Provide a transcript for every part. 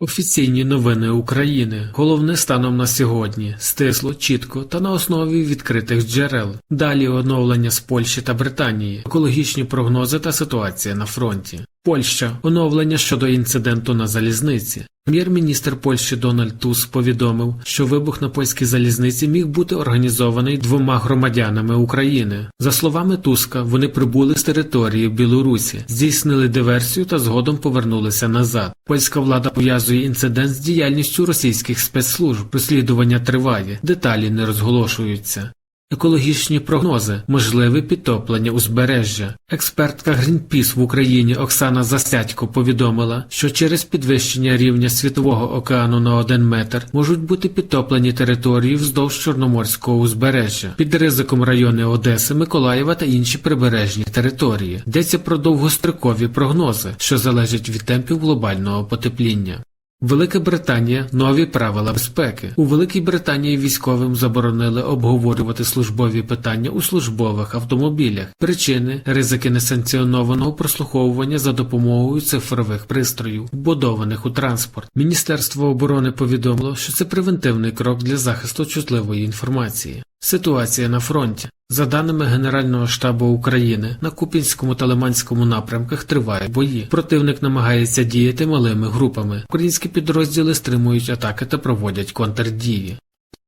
Офіційні новини України. Головне станом на сьогодні. Стисло, чітко та на основі відкритих джерел. Далі оновлення з Польщі та Британії, екологічні прогнози та ситуація на фронті. Польща оновлення щодо інциденту на залізниці. Прем'єр-міністр Польщі Дональд Туск повідомив, що вибух на польській залізниці міг бути організований двома громадянами України. За словами Туска, вони прибули з території Білорусі, здійснили диверсію та згодом повернулися назад. Польська влада пов'язує інцидент з діяльністю російських спецслужб. Розслідування триває, деталі не розголошуються. Екологічні прогнози, можливе підтоплення узбережжя. Експертка Greenpeace в Україні Оксана Засядько повідомила, що через підвищення рівня світового океану на один метр можуть бути підтоплені території вздовж Чорноморського узбережжя, під ризиком райони Одеси, Миколаєва та інші прибережні території. Йдеться про довгострокові прогнози, що залежать від темпів глобального потепління. Велика Британія нові правила безпеки. У Великій Британії військовим заборонили обговорювати службові питання у службових автомобілях, причини, ризики несанкціонованого прослуховування за допомогою цифрових пристроїв, вбудованих у транспорт. Міністерство оборони повідомило, що це превентивний крок для захисту чутливої інформації. Ситуація на фронті. За даними Генерального штабу України, на Купінському та Лиманському напрямках тривають бої. Противник намагається діяти малими групами. Українські підрозділи стримують атаки та проводять контрдії.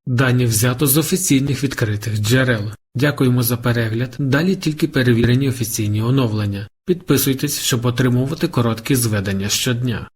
Дані взято з офіційних відкритих джерел. Дякуємо за перегляд. Далі тільки перевірені офіційні оновлення. Підписуйтесь, щоб отримувати короткі зведення щодня.